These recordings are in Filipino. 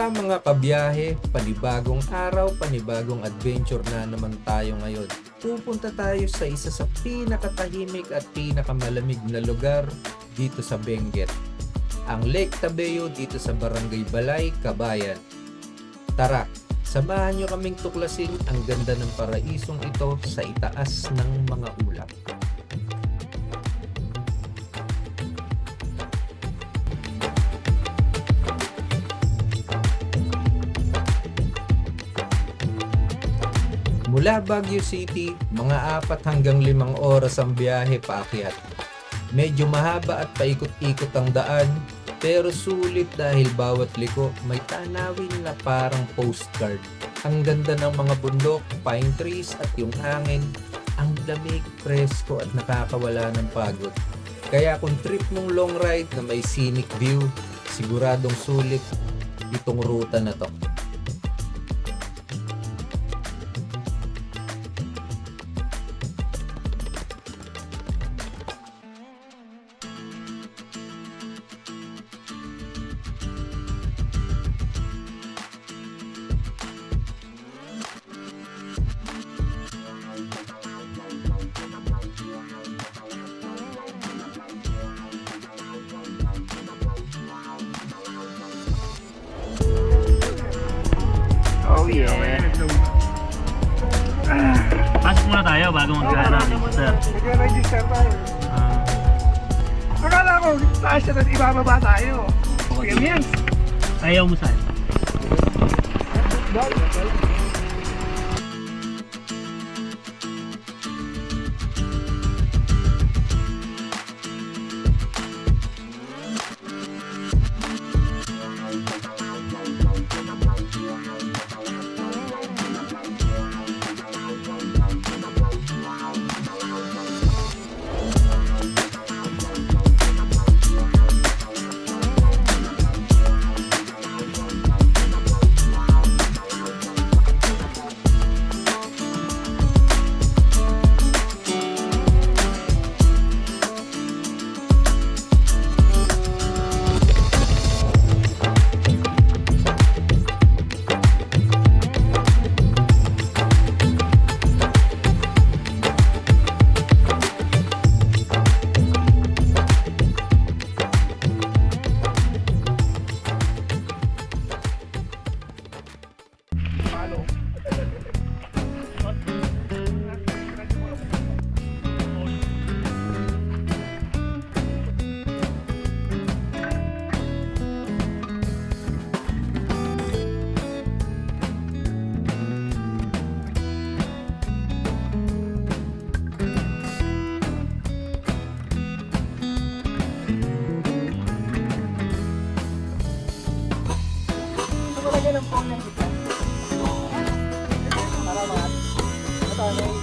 Kumusta mga kabiyahe? Panibagong araw, panibagong adventure na naman tayo ngayon. Pupunta tayo sa isa sa pinakatahimik at pinakamalamig na lugar dito sa Benguet. Ang Lake Tabeo dito sa Barangay Balay, Kabayan. Tara, samahan nyo kaming tuklasin ang ganda ng paraisong ito sa itaas ng mga ulap. Mula Baguio City, mga apat hanggang limang oras ang biyahe paakyat. Medyo mahaba at paikot-ikot ang daan, pero sulit dahil bawat liko may tanawin na parang postcard. Ang ganda ng mga bundok, pine trees at yung hangin, ang lamig, presko at nakakawala ng pagod. Kaya kung trip mong long ride na may scenic view, siguradong sulit itong ruta na to. Bago mag-ano, sir. Nag-register tayo. Ah, Akala ko, taas na tapos ibababa tayo. Experience. ayaw mo sa'yo. Palo.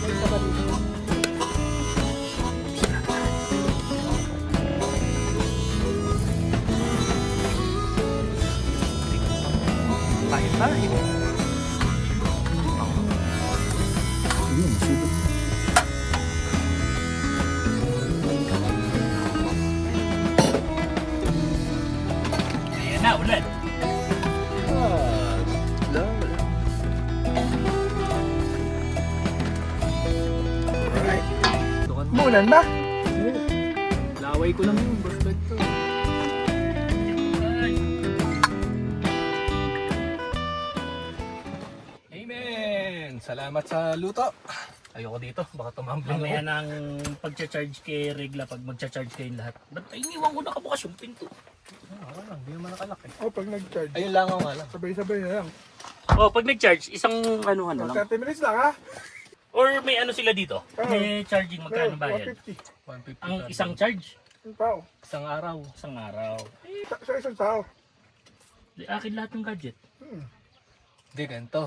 Ito, may may isa pa dito. Tayo tayo. Ayan na, Mulan ba? Laway ko lang yun, basta ito. Amen! Salamat sa luto. Ayoko dito, baka tumambling Mamaya ako. nang pagcha-charge kay Regla pag magcha-charge kayong lahat. Ba't iniwan ko nakabukas yung pinto? Ah, wala lang, di naman nakalaki. Oh, pag nag-charge. Ayun lang ako nga lang. Sabay-sabay na lang. Oh, pag nag-charge, isang anuhan na Oh, lang. 30 minutes lang ha? Or may ano sila dito? Oo. May charging magkano Oh, bayad? 150. 150 Ang isang charge? Tao. Isang araw. Isang araw. Sa, sa isang tao. Di akin lahat ng gadget. Hmm. Hindi, ganito.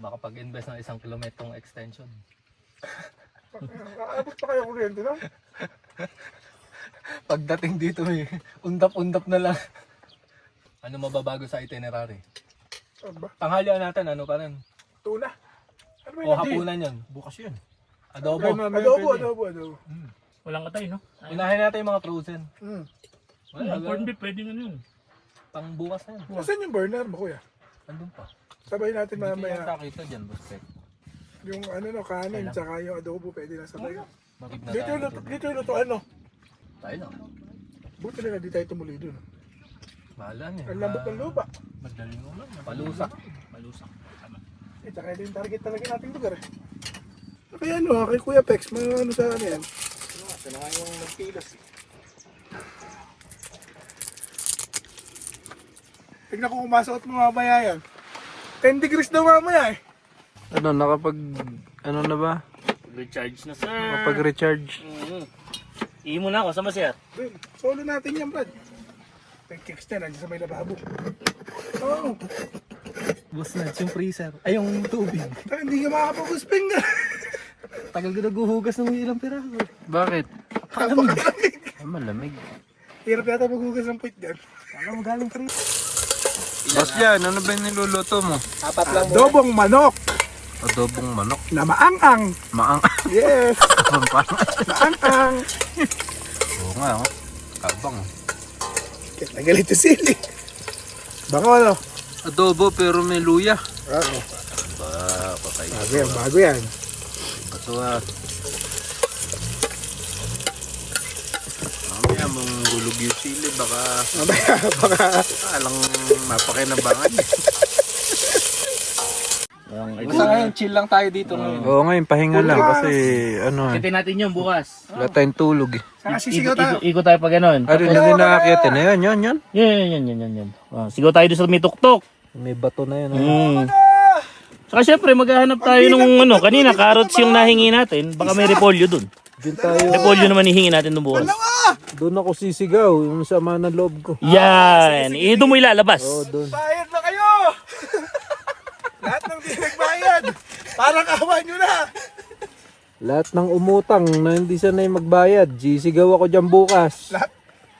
Makapag-invest ng isang kilometrong extension. Aabot pa kayo kuryente no? Pagdating dito eh, undap-undap na lang. Ano mababago sa itinerary? Aba, Tanghalian natin, ano pa rin? tuna. Ano ba O yun? hapunan yun. Bukas yun. Adobo. Adobo, adobo, adobo, adobo. Walang katay, no? Ay, Unahin natin yung mga frozen. Hmm. Wala, corned beef, pwede nga yun. Pang bukas na yan. Nasaan yung burner mo, kuya? Andun pa. Sabay natin Hindi ko mamaya. yata kita dyan, boss Pek. Yung ano no, kanin, tsaka yung adobo, pwede na sabay. Bakit na Dito tayo yung luto, dun? dito yung lutoan, no? Tayo lang. Buti na di tayo tumuli dun. Bahala niya. Ang lambot ng lupa. Madaling ulan. Palusak. Malusak. Eh, tsaka ito yung target talaga nating lugar eh. Kaya ano, kay Kuya Pex, mga ano sa ano yan? Siya na nga yung nagpilas eh. Tignan ko kung masuot mo mamaya yan. 10 degrees daw mamaya eh. Ano, nakapag, ano na ba? Recharge na sir. Nakapag-recharge. Mm. Ihi mo na ako. Sama sir. Dun, solo natin yan, Brad. Nag-kicks na, nandiyan sa may lababo. Oo, oh, Boss na, yung freezer. Ay, yung tubig. hindi ka makakapag-usping na. Tagal ko naghuhugas ng ilang piraso. Bakit? Malamig. Ay, malamig. Hirap yata maghugas ng puwit dyan. Alam mo galing freezer. Boss yan, ano ba yung niluluto mo? Apat lang mo. Dobong manok Adobong manok. na maang-ang. Maang. Yes, Parang. maang-ang. Oo nga, oh. Kabang. oh. Nagalit yung sili. Bako ano? Adobo pero may luya. Oo. Ba, patay. Bago yan, bago yan. Bato ah. Mamaya mong gulog yung sili, baka Mamaya, baka alang mapakinabangan. Basta ngayon, chill lang tayo dito ngayon. Oo ngayon, pahinga lang kasi ano eh. Kitin natin yun bukas. Wala tayong tulog eh. saka sisigaw tayo. Iko tayo pa ganun. Ano na din nakakita na yan, yan, yan. Yan, yan, yan, yan, yan, yan. Oh, sigaw tayo doon sa may tuktok. May bato na yan. ah. Mm. Saka syempre, maghahanap tayo nung ano, kanina, carrots yung nahingi natin. Baka may repolyo dun. Diyan tayo. Repolyo naman hihingi natin nung bukas. Doon ako sisigaw, yung sama ng loob ko. Yan. Eh, doon mo ilalabas. Oo, doon. Bayad na kayo! Nagbayad. Parang kawan nyo na. Lahat ng umutang na hindi sanay magbayad, sisigaw ako dyan bukas. Lahat.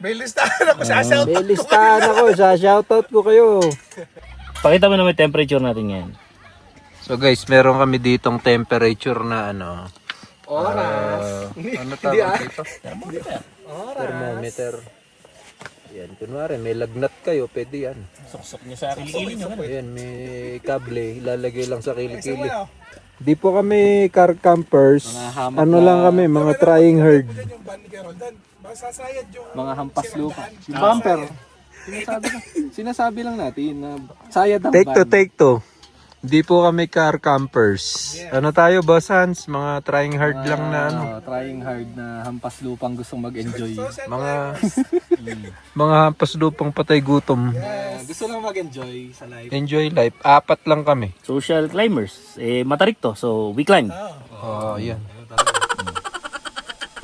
May listahan ako. Sasaw. May listahan ako, sa shoutout ko kayo. Pakita mo naman yung temperature natin ngayon. So guys, meron kami ditong temperature na ano. Oras. ah, ano tawag dito? Thermometer. Yan, kunwari may lagnat kayo, pwede yan. Suksok niya sa kilikili niyo. Ayan, may kable, ilalagay lang sa kilikili. Ano? Di po kami car campers. Ano lang kami, mga trying herd. Yan ban. Mga hampas lupa. Bumper. Sinasabi, lang, sinasabi lang natin na sayad ang Take to, van. take to. Di po kami car campers. Ano tayo, boss Hans? Mga trying hard lang na ano. Trying hard na hampas lupang gustong mag-enjoy. Mga mga paslupang patay gutom. Ah, gusto lang mag-enjoy sa life. Enjoy life. Apat lang kami. Social climbers. Eh, matarik to. So, we climb. Oh, yan.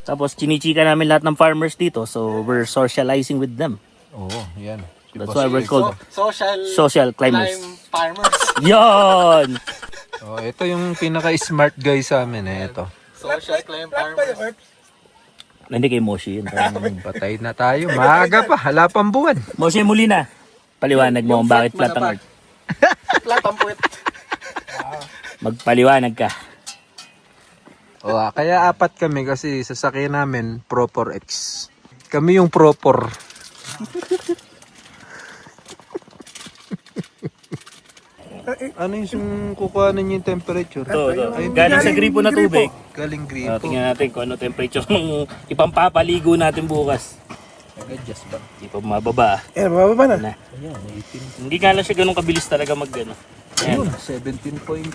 Tapos, chinichika namin lahat ng farmers dito. So, we're socializing with them. Oo, yan. That's boss why we're called Social social climbers. climb farmers. Yon! Oh, ito yung pinaka-smart guy sa amin eh. Ito. Social climb farmers. Hindi kay Moshi yun. Patay na tayo. Maaga pa. Hala pang buwan. Moshi, muli na. Paliwanag mo kung bakit flat ang earth. Flat ang puwet. Magpaliwanag ka. Oh, ah, kaya apat kami kasi sasakyan namin Proper X. Kami yung Proper. Ano yung kukuhanin yung temperature? Ito, ito. Ayun, Galing sa gripo na tubig. Galing gripo. tingnan natin kung ano temperature ng ipampapaligo natin bukas. Nag-adjust ba? Hindi pa mababa. Eh, mababa na. Na. Ayan, 18. Hindi lang siya ganun kabilis talaga mag ano. Ayan. Ayun, 17 point.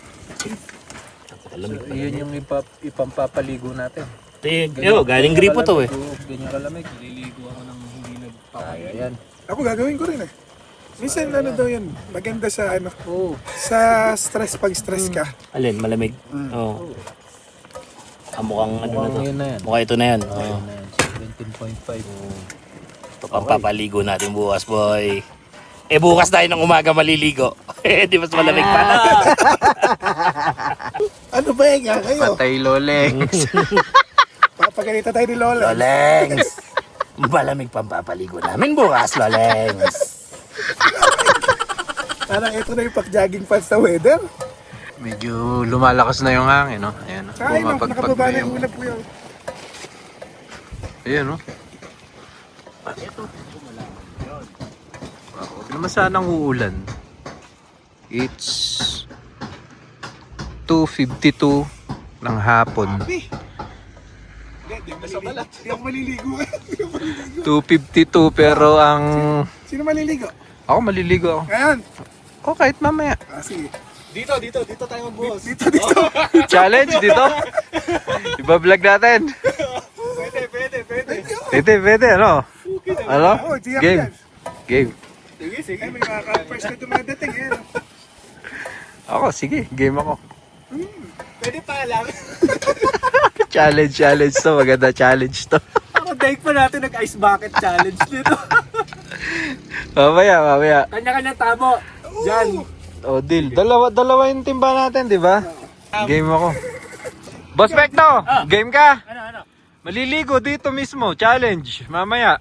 Kalamig. So, iyon yung ipa, ipampapaligo natin. Yo, galing gripo to eh. Ganyan kalamig. Liligo ako ng hindi nag Ayan. Ako gagawin ko rin eh. Minsan ano daw yan, maganda sa ano, Oo. sa stress pag stress ka. Alin, malamig. Oo. Ah, mukhang ano na to. Mukhang yun na yan. Mukha ito na yan. Oo. Ayan, 17.5. Ito pampapaligo natin bukas, boy. Eh, bukas tayo ng umaga maliligo. Eh, di mas malamig pa. Ano ba yan nga kayo? Patay loleng. Papagalita tayo ni Lola. Lolengs! Malamig pampapaligo namin bukas, Lolengs. Parang ito na yung pag-jogging pants sa weather. Medyo lumalakas na yung hangin, no? Ayan, no? No, Bumabagpag nakababa na yung... ulap ko yun. Ayan, no? naman sanang uulan. It's 2.52 ng hapon. Happy. Hindi, di ako maliligo. Di ako maliligo. Di ako maliligo. 2.52 pero ang... Sino maliligo? Ako maliligo ako. Ayan. O kahit mamaya. Ah, sige. Dito, dito, dito tayo magbuhos. Dito, dito. Challenge dito. Iba-vlog natin. Pwede, pwede, pwede. Pwede, pwede, ano? Ano? Oh, Game. yan. Game. Sige, sige. Ay, may makaka-first na dumadating. Eh. Ako, sige. Game ako. Pwede pa lang. challenge, challenge to. Maganda challenge to. Ako, daig pa natin nag-ice bucket challenge dito. mamaya, mamaya. Kanya-kanya tabo. Diyan. O, deal. Dalawa, dalawa yung timba natin, di ba? Game ako. Boss Pekto, game ka? Ano, ano? Maliligo dito mismo. Challenge. Mamaya.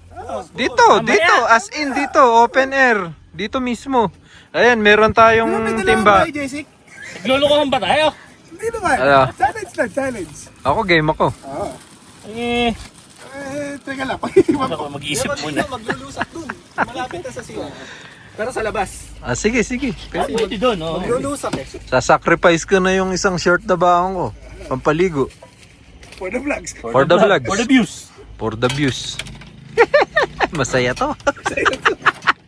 Dito, dito. As in dito. Open air. Dito mismo. Ayan, meron tayong timba. Naglulukohan ba tayo? Hindi naman. Ano? Challenge lang, challenge. Ako, game ako. Oo. Eh, Eh, teka lang. Pag-iwan ko. mag-iisip muna. maglulusak dun. Malapit na sa siya. Pero sa labas. Ah, sige, sige. Pwede doon, oh. Maglulusak eh. Sasacrifice ko na yung isang short na baong ko. Pampaligo. For the vlogs. For the vlogs. For the views. For the views. Masaya to.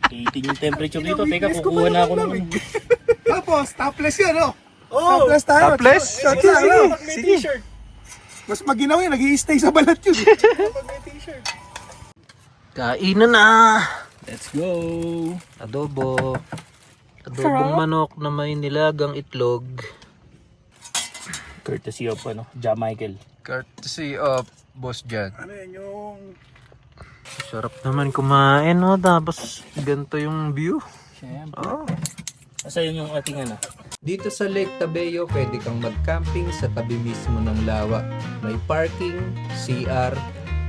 18 yung temperature dito. Teka, kukuha na ako ng... Tapos, topless yun, oh. Oh! Topless tayo. Topless? Sige, lang, sige. Pag may Sige. t-shirt. Mas maginaw yun, nag stay sa balat yun. Pag may t-shirt. Kainan na. Let's go! Adobo. Adobong manok na may nilagang itlog. Courtesy of, ano, Ja Michael. Courtesy of Boss Jan. ano yan, yung... Sarap naman kumain, no? Tapos ganito yung view. Siyempre. Oh. Asa yun yung ating, ano? Dito sa Lake Tabeo, pwede kang mag-camping sa tabi mismo ng lawa. May parking, CR,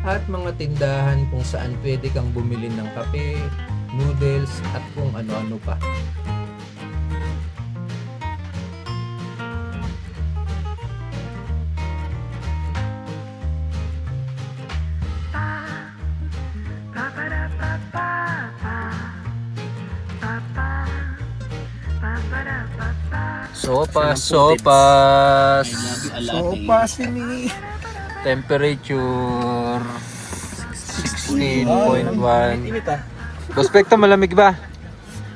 at mga tindahan kung saan pwede kang bumili ng kape, noodles, at kung ano-ano pa. Sopas, sopas. So, pasini. Temperature 16.1. Init ah. Prospekto malamig ba?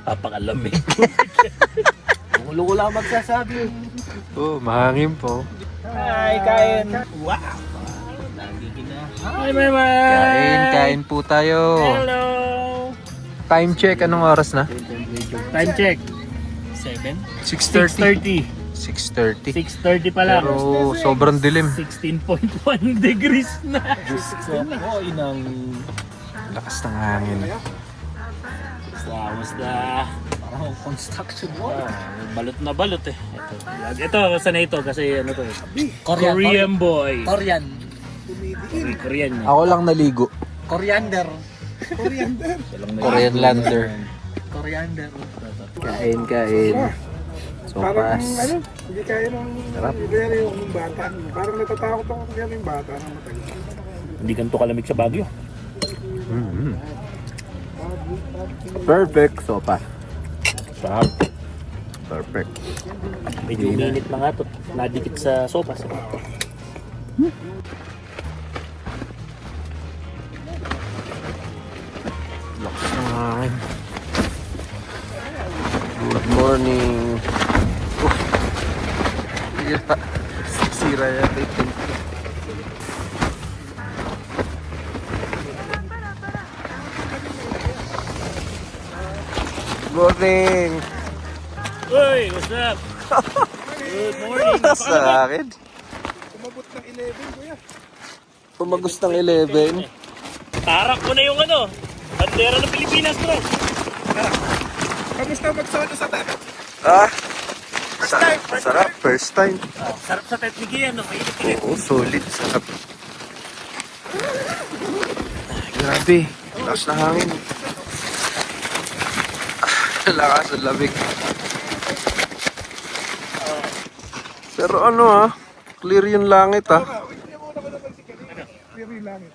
Papakalamig. Ulo ko lang magsasabi. Oh, mahangin po. Hi, kain. Wow. Hi, Mama! Kain, kain po tayo. Hello! Time check, anong oras na? Time check. 7? 6.30. 6.30. 6.30. 6.30 pa lang. Pero sobrang dilim. 16.1 degrees na. Oh, inang... Lakas ng hangin. Basta, basta. Parang construction. Ah, balot na balot eh. Ito, ito saan na ito? Kasi ano to eh. Korean. Korean boy. Korean. Korean niya. Ako lang naligo. Coriander. Coriander. Korean lander. Coriander. Kain, kain. Parang, Sopas. ano, hindi kaya ng... Sarap. Hindi kaya yung bata. Parang natatakot ako kung yung bata na matagal. Hindi ganito kalamig sa Baguio. Mm-hmm. Perfect sopas. Sarap. Perfect. Medyo uminit na nga to. Nadikit sa sopas. Lakas ng hangin. Morning. Oh. Sira. Sira yata yung tent ko. Morning! Uy, what's up? Good morning. Sa akin? Umabot ng 11, kuya. Pumagos ng 11. Tarak mo na yung ano. Bandera ng Pilipinas, bro. Kamusta magsolo sa tayo? Ah! First time, first Sarap, first time. Sarap sa technique yan, no? Mainit-init. Oo, solid. Sarap. Grabe. Lakas na hangin. Lakas ang lamig. Pero ano ah, clear yung langit ah. Clear yung langit.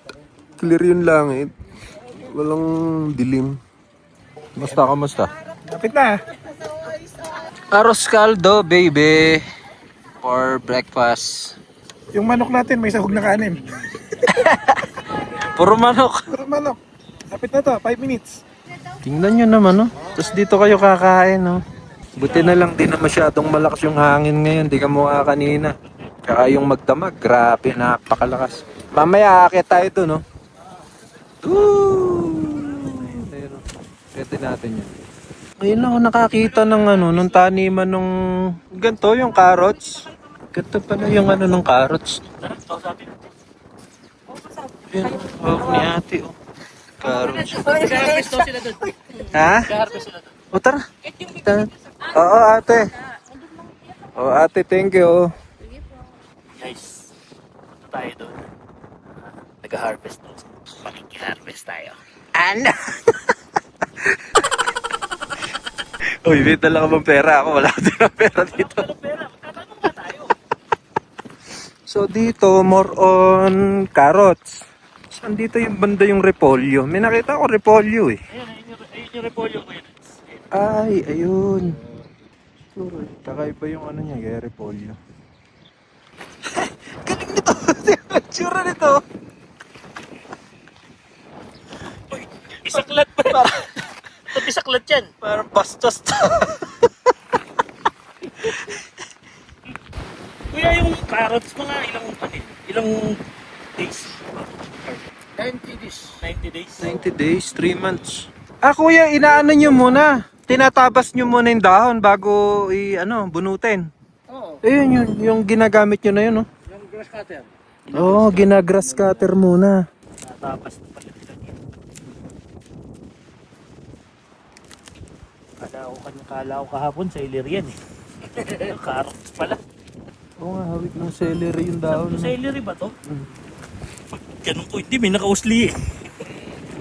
Clear yung langit. Walang dilim. Musta, kamusta? Kapit na. Aros caldo, baby. For breakfast. Yung manok natin may sahog na kanin. Puro manok. Pero manok. Kapit na to, 5 minutes. Tingnan nyo naman, no? Tapos dito kayo kakain, no? Buti na lang, di na masyadong malakas yung hangin ngayon. Di ka mukha kanina. Tsaka yung magdamag, grabe, napakalakas. Mamaya, akit tayo doon, no? Woo! Pwede natin yun. Lang ako nakakita ng ano, nung taniman nung... Ganto, yung carrots. Ganto pala yung ano nung carrots. Yan, hawak ni ate, oh. Carrots. Ha? O tara. Ta- Oo ate. Oo ate, thank you. Guys, ito tayo doon. Nag-harvest doon. Makiki-harvest tayo. Ano? Uy, may dala ka bang pera? Ako wala din ang pera dito. So dito, more on carrots. Saan dito yung banda yung repolyo? May nakita ko repolyo eh. Ayun, ayun yung, ayun yung repolyo ko yun. Ay, ayun. Sure. Kakaiba yung ano niya, kaya repolyo. Galing nito! Ang tsura nito! Isaklat pa. Ito isaklat yan. Parang bastos to. Kuya, yung carrots, mga ilang panin? Ilang days? 90 days. 90 days? 90 days, 3 months. Ah, kuya, inaano nyo muna. Tinatabas nyo muna yung dahon bago i, ano, bunutin. Oo. Ayun, yun, yung ginagamit nyo na yun, no? Yung grass cutter. Oo, oh, ginagrass cutter muna. Natapos na pala nila dito. Kala ko kahapon sa Ilirian eh. carrots pala. Oo nga, hawik ng celery yung dahon. Sa Iliri ba to? Pag ganun ko, hindi, may nakausli eh.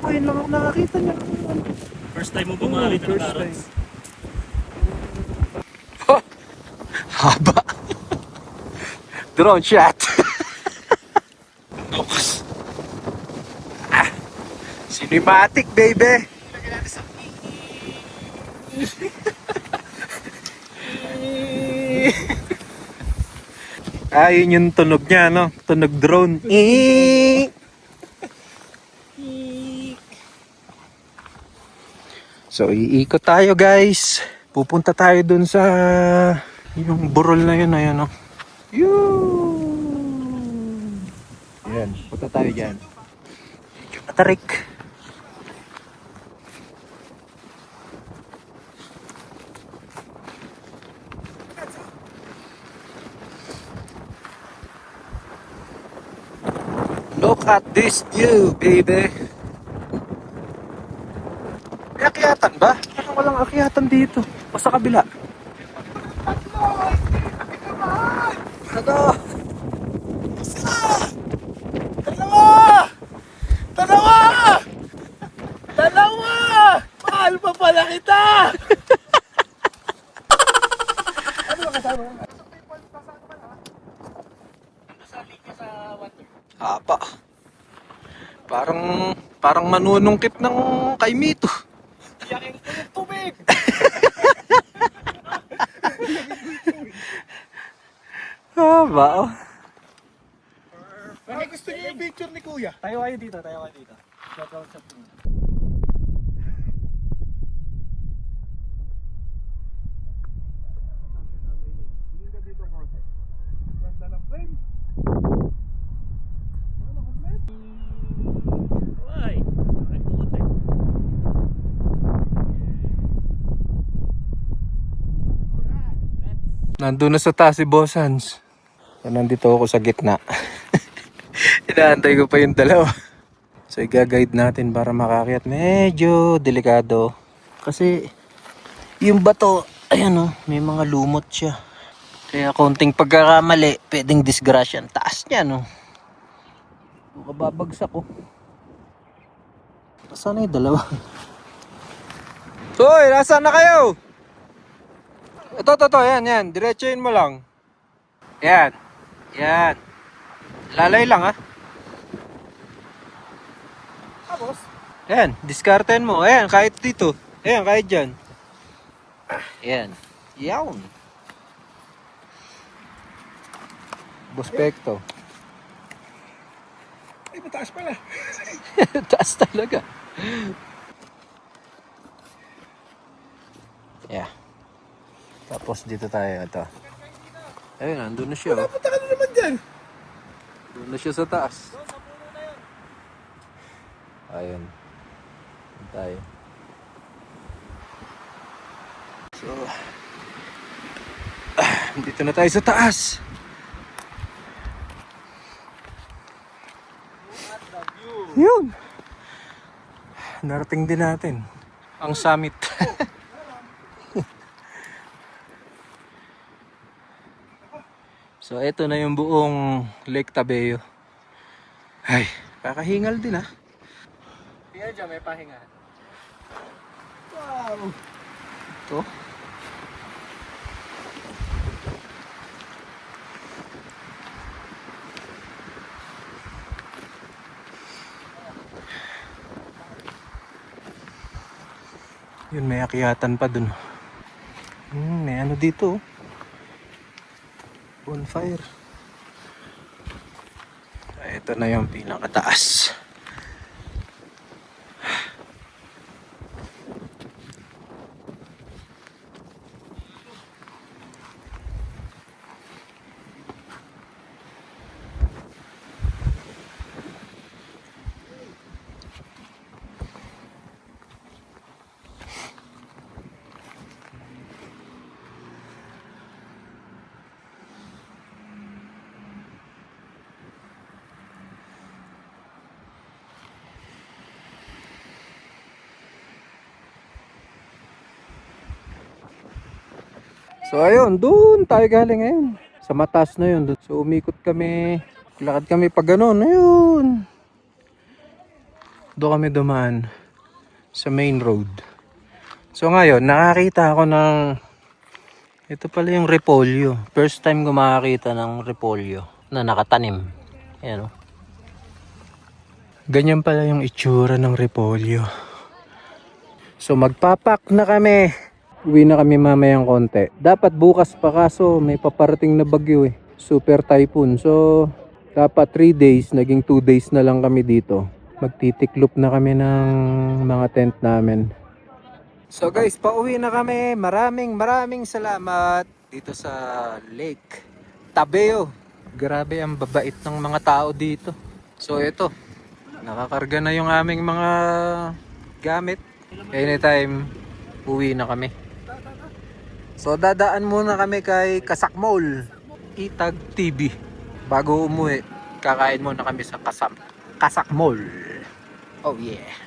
Ayun lang ako nakakita niya. First time mo bumali ng first carrots. Haba. Drone shot. Focus. Ah, cinematic, baby. Ah, yun yung tunog niya, no? Tunog drone. Eh. So, iikot tayo, guys. Pupunta tayo dun sa yung burol na yun, ayun, no? Yun! Ayan, punta tayo dyan. Medyo matarik. Look at this view, baby. May akyatan ba? Parang walang akyatan dito. O sa kabila. Ano? Dalawa! Dalawa! Dalawa! Mahal pa pala kita! ano ba kasama? Haba. Parang parang manunungkit ng kaimito. Yakin ko yung tubig! Haba. oh. Baka gusto niyo yung picture ni Kuya. Tayo kayo dito, tayo kayo dito. Shoutout sa Ganda ng frame. Ay, bakit tuot eh. Nandun na sa taas si Boss Hans. Nandito ako sa gitna. Inaantay ko pa yung dalawa. So, i-guide natin para makakyat. Medyo delikado. Kasi, yung bato, ayan o, may mga lumot siya. Kaya konting pagkakamali, pwedeng disgrasya. Ang taas niya, no? Baka babagsak ko. Nasaan na yung dalawa? Hoy, nasaan na kayo? Ito, ito, ito. Yan, yan. Diretsuin mo lang. Yan. Yan. Lalay lang, ha? Tapos, Yan. Diskarten mo. Ayan, kahit dito. Ayan, kahit dyan. Ayan. Yawn. Bospekto. Ay, mataas pala. Taas talaga. Yeah. Tapos dito tayo ito. Ayun, nandun na siya. Oh. Punta ka na naman dyan. Doon na siya sa taas. Ayun. Doon tayo. So, dito na tayo sa taas. Yun. Narating din natin ang summit. so, ito na yung buong Lake Tabeo. Ay, kakahingal din ah. Tingnan dyan, may pahinga. Wow! Ito. Yun, may akyatan pa dun. Hmm, may ano dito. oh. Bonfire. Ito na yung pinakataas. So ayun, doon tayo galing ngayon. Sa matas na yun. So umikot kami. Lakad kami pag ganun. Ayun. Doon kami dumaan. Sa main road. So ngayon, nakakita ako ng... Ito pala yung repolyo. First time ko makakita ng repolyo na nakatanim. Ayan o. Ganyan pala yung itsura ng repolyo. So magpapak na kami. Uwi na kami mamayang konti. Dapat bukas pa kaso may paparating na bagyo eh. Super typhoon. So dapat 3 days, naging 2 days na lang kami dito. Magtitiklop na kami ng mga tent namin. So guys, pauwi na kami. Maraming maraming salamat dito sa Lake Tabeo. Grabe ang babait ng mga tao dito. So ito, nakakarga na yung aming mga gamit. Anytime, uwi na kami. So dadaan muna kami kay Kasak Mall, Itag TV. Bago umuwi, kakain muna kami sa Kasam, Kasak Mall. Oh yeah.